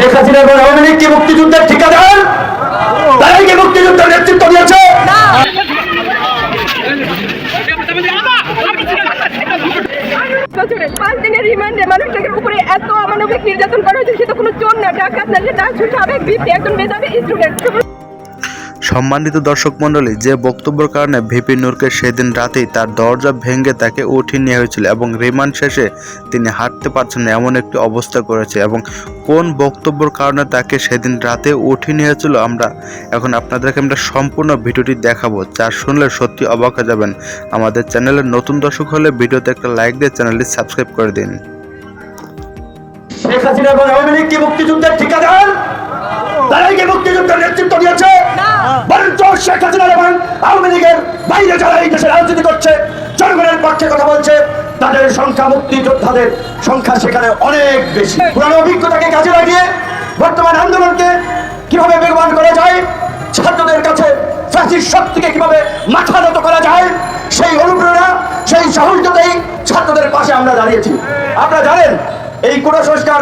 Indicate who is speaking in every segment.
Speaker 1: শেখ হাসিনা এবং আওয়ামী লীগ কি মুক্তিযুদ্ধের ঠিকাদার? তারাই কি মুক্তিযুদ্ধের নেতৃত্ব দিয়েছে?
Speaker 2: দিনের রিমান্ডে মানুষটাকে উপরে এত অমানবিক নির্যাতন করা হয়েছে সেটা কোনো চোর না, ডাকাত না ডাক সাবেক বিপি একজন মেধাবী স্টুডেন্ট
Speaker 3: সম্মানিত দর্শক মণ্ডলী, যে বক্তব্যের কারণে ভিপি নূরকে সেদিন রাতেই তার দরজা ভেঙে তাকে উঠিয়ে নেওয়া হয়েছিল এবং রিমান্ড শেষে তিনি হাঁটতে পারছেন না এমন একটি অবস্থা করেছে এবং কোন বক্তব্যের কারণে তাকে সেদিন রাতে উঠিয়ে নিয়ে হয়েছিল আমরা এখন আপনাদেরকে আমরা সম্পূর্ণ ভিডিওটি দেখাবো, যা শুনলে সত্যি অবাক হয়ে যাবেন। আমাদের চ্যানেলের নতুন দর্শক হলে ভিডিওতে একটা লাইক দিয়ে চ্যানেলটি সাবস্ক্রাইব করে দিন।
Speaker 1: শেখ হাসিনা এবং আওয়ামী লীগ কি মুক্তিযুদ্ধের ঠিকাদার? তারাই কি মুক্তিযুদ্ধের নেতৃত্ব দিয়েছে। বরঞ্চ শেখ হাসিনা এবং আওয়ামী লীগের বাইরে যারা এই দেশে রাজনীতি করছে জনগণের পক্ষে কথা বলছে তাদের সংখ্যা মুক্তিযোদ্ধাদের সংখ্যা সেখানে অনেক বেশি। পুরানো অভিজ্ঞতাকে কাজে লাগিয়ে বর্তমান আন্দোলনকে কীভাবে বেগবান করা যায় ছাত্রদের কাছে ফ্যাসির শক্তিকে কীভাবে মাথা নত করা যায় সেই অনুপ্রেরণা সেই সাহসটাতেই ছাত্রদের পাশে আমরা দাঁড়িয়েছি। আপনারা জানেন এই সংস্কার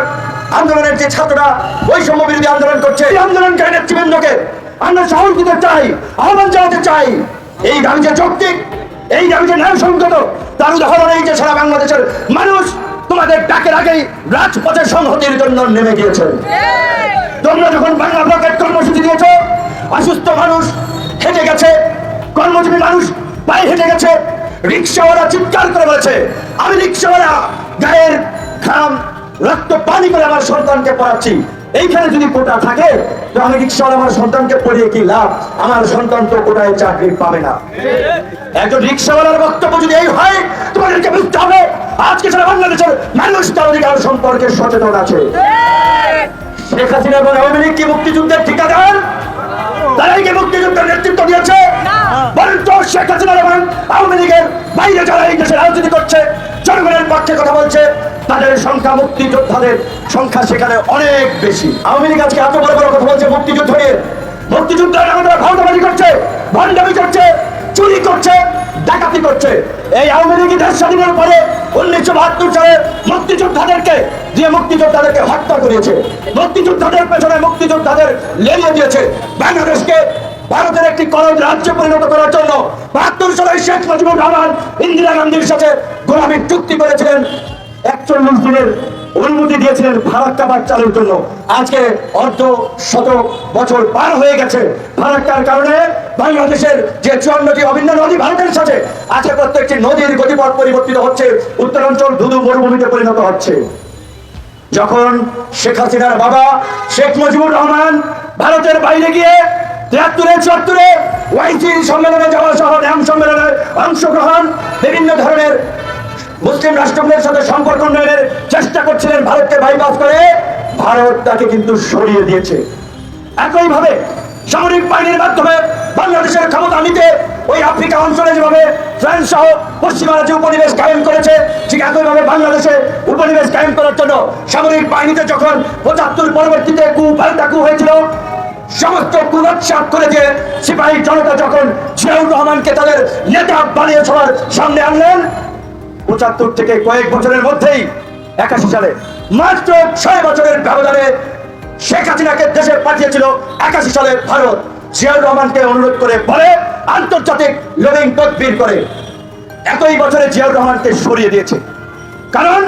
Speaker 1: আন্দোলনের যে ছাত্ররা বৈষম্য বিরোধী আন্দোলন করছে, এই আন্দোলনকারী নেতৃবৃন্দকে আমরা সাহস দিতে চাই, আহ্বান জানাতে চাই। এই দাবি যে যৌক্তিক, এই দাবি যে ন্যায়সঙ্গত তার উদাহরণ এই যে সারা বাংলাদেশের মানুষ তোমাদের ডাকের আগেই রাজপথের সংহতির জন্য নেমে গিয়েছে। তোমরা যখন বাংলা ব্লকের কর্মসূচি দিয়েছ, অসুস্থ মানুষ হেঁটে গেছে, কর্মজীবী মানুষ পায়ে হেঁটে গেছে, রিক্সাওয়ালা চিৎকার করে বলেছে, আমি রিক্সাওয়ালা, গায়ের ঘাম রক্ত পানি করে আমার সন্তানকে পড়াচ্ছি। এইখানে যদি কোটা থাকে তো আমি রিক্সাওয়ালা আমার সন্তানকে পড়িয়ে কি লাভ? আমার সন্তান তো কোটায় চাকরি পাবে না। একজন রিক্সাওয়ালার বক্তব্য যদি এই হয় তোমাদেরকে বুঝতে হবে আজকে সারা বাংলাদেশের মানুষ তার অধিকার সম্পর্কে সচেতন আছে। শেখ হাসিনা এবং আওয়ামী লীগ কি মুক্তিযুদ্ধের ঠিকাদার? তারাই কি মুক্তিযুদ্ধের নেতৃত্ব দিয়েছে? বরঞ্চ শেখ হাসিনা এবং আওয়ামী লীগের বাইরে যারা এই দেশে রাজনীতি করছে জনগণের পক্ষে কথা বলছে তাদের সংখ্যা মুক্তিযোদ্ধাদের সংখ্যা সেখানে অনেক বেশি। আওয়ামী লীগ আজকে এত বড় বড় কথা বলছে, মুক্তিযুদ্ধ। নিয়ে মুক্তিযুদ্ধের নামে তারা ভাওতাবাজি করছে, ভণ্ডামি করছে, চুরি করছে, ডাকাতি করছে। এই আওয়ামী লীগ দেশ স্বাধীনের পরে উনিশশো বাহাত্তর সালে মুক্তিযোদ্ধাদেরকে দিয়ে মুক্তিযোদ্ধাদেরকে হত্যা করিয়েছে মুক্তিযোদ্ধাদের পেছনে মুক্তিযোদ্ধাদের লেলিয়ে দিয়েছে। বাংলাদেশকে ভারতের একটি কলম রাজ্যে পরিণত করার জন্য বাহাত্তর সালে শেখ মুজিবুর রহমান ইন্দিরা গান্ধীর সাথে গোলামীর চুক্তি করেছিলেন। একচল্লিশ দিনের অনুমতি দিয়েছিলেন ফারাক্কা বাদ চালুর জন্য। আজকে অর্ধ শত বছর পার হয়ে গেছে ফারাক্কার কারণে বাংলাদেশের যে চুয়ান্নটি অভিন্ন নদী ভারতের সাথে, আজকে প্রত্যেকটি নদীর গতিপথ পরিবর্তিত হচ্ছে, উত্তরাঞ্চল ধুধু মরুভূমিতে পরিণত হচ্ছে। যখন শেখ হাসিনার বাবা শেখ মুজিবুর রহমান ভারতের বাইরে গিয়ে তিয়াত্তরে, চুয়াত্তরে ওয়াইসি সম্মেলনে যাওয়া সহ ন্যাম সম্মেলনে অংশগ্রহণ, বিভিন্ন ধরনের মুসলিম রাষ্ট্রগুলোর সাথে সম্পর্ক উন্নয়নের চেষ্টা করছিলেন ভারতকে বাইপাস করে, ভারত তাকে কিন্তু সরিয়ে দিয়েছে। একইভাবে সামরিক বাহিনীর মাধ্যমে বাংলাদেশের ক্ষমতা নিতে ওই আফ্রিকা অঞ্চলে যেভাবে ফ্রান্স সহ পশ্চিমারা যে উপনিবেশ কায়েম করেছে, ঠিক একইভাবে বাংলাদেশে উপনিবেশ কায়েম করার জন্য সামরিক বাহিনীতে যখন পঁচাত্তর পরবর্তীতে কু পাল্টা কু হয়েছিল, সমস্ত কুলৎসাত করে যে সিপাহী জনতা যখন জিয়াউর রহমানকে তাদের নেতা বানিয়ে সবার সামনে আনলেন পঁচাত্তর থেকে কয়েক বছরের মধ্যেই একাশি সালে মাত্র ছয় বছরের ব্যবধানে শেখ হাসিনাকে দেশে পাঠিয়েছিল একাশি সালে ভারত। জিয়াউর রহমানকে অনুরোধ করে বলে আন্তর্জাতিক লবিং তদবির করে একই বছরে জিয়াউর রহমানকে সরিয়ে দিয়েছে। কারণ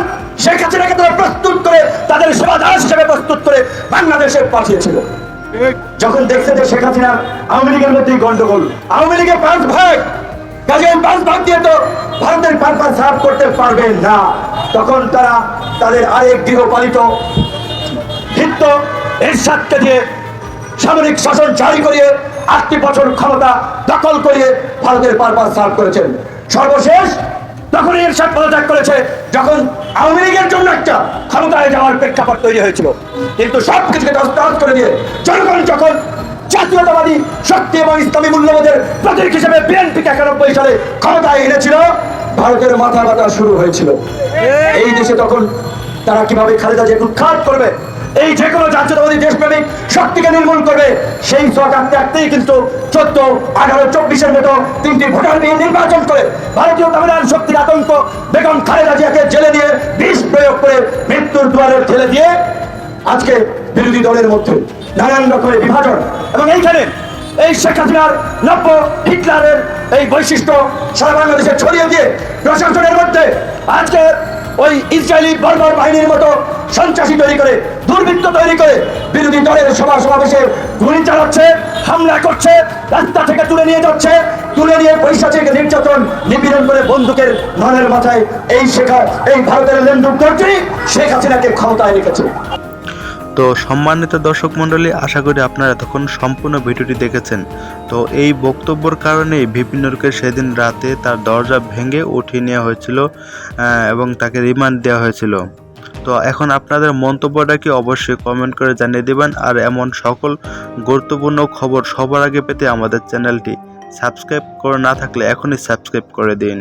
Speaker 1: শেখ হাসিনাকে তারা প্রস্তুত করে তাদের সেবাদার হিসেবে প্রস্তুত করে বাংলাদেশে পাঠিয়েছিল। যখন দেখছে যে শেখ হাসিনা আওয়ামী লীগের মধ্যেই গন্ডগোল আওয়ামী লীগের পাঁচ ভাগ কাজে ওই ভাগ দিয়ে তো ভারতের পারপাস সাফ করতে পারবে না। তখন তারা তাদের আরেক গৃহপালিত ভিত্ত এরশাদকে দিয়ে সামরিক শাসন জারি করিয়ে আটটি বছর ক্ষমতা দখল করিয়ে ভারতের পারপাস সার্ভ করেছেন। সর্বশেষ তখন এরশাদ পদত্যাগ করেছে যখন আওয়ামী লীগের জন্য একটা ক্ষমতায় যাওয়ার প্রেক্ষাপট তৈরি হয়েছিল। কিন্তু সব কিছুকে করে দিয়ে জনগণ যখন জাতীয়তাবাদী শক্তি এবং ইসলামী মূল্যবোধের প্রতীক হিসেবে বিএনপি একানব্বই সালে ক্ষমতায় এনেছিল। ভারতের মাথা ব্যথা শুরু হয়েছিল। এই দেশে তখন তারা কীভাবে খালেদা জিয়াকে উৎখাত করবে এই যে কোনো জাতীয়তাবাদী দেশপ্রেমিক শক্তিকে নির্মূল করবে সেই শখ আঁকতে আঁকতেই কিন্তু চোদ্দ আঠারো চব্বিশের মতো তিনটি ভোটার নিয়ে নির্বাচন করে ভারতীয় তামিলনাড়ু শক্তির আতঙ্ক বেগম খালেদা জিয়াকে জেলে দিয়ে বিষ প্রয়োগ করে মৃত্যুর দুয়ারে ঠেলে দিয়ে আজকে বিরোধী দলের মধ্যে নানান রকমের বিভাজন এবং এইখানে এই শেখ হাসিনার নব্য হিটলারের এই বৈশিষ্ট্য সারা বাংলাদেশে ছড়িয়ে দিয়ে প্রশাসনের মধ্যে আজকে ওই ইসরায়েলি বর্বর বাহিনীর মতো সন্ত্রাসী তৈরি করে, দুর্বৃত্ত তৈরি করে বিরোধী দলের সভা সমাবেশে গুলি চালাচ্ছে, হামলা করছে, রাস্তা থেকে তুলে নিয়ে যাচ্ছে, তুলে নিয়ে পয়সা থেকে নির্যাতন, নিপীড়ন করে বন্দুকের মানের মাথায় এই শেখা, এই ভারতের লেনদুক কর্তৃ শেখ হাসিনাকে ক্ষমতায় রেখেছে।
Speaker 3: তো সম্মানিত দর্শক মণ্ডলী, আশা করি আপনারা তখন সম্পূর্ণ ভিডিওটি দেখেছেন। তো এই বক্তব্যর কারণেই ভিপিনুরকে সেদিন রাতে তার দরজা ভেঙে উঠিয়ে নেওয়া হয়েছিল এবং তাকে রিমান্ড দেওয়া হয়েছিল। তো এখন আপনাদের মন্তব্যটা কি অবশ্যই কমেন্ট করে জানিয়ে দেবেন, আর এমন সকল গুরুত্বপূর্ণ খবর সবার আগে পেতে আমাদের চ্যানেলটি সাবস্ক্রাইব করে না থাকলে এখনই সাবস্ক্রাইব করে দিন।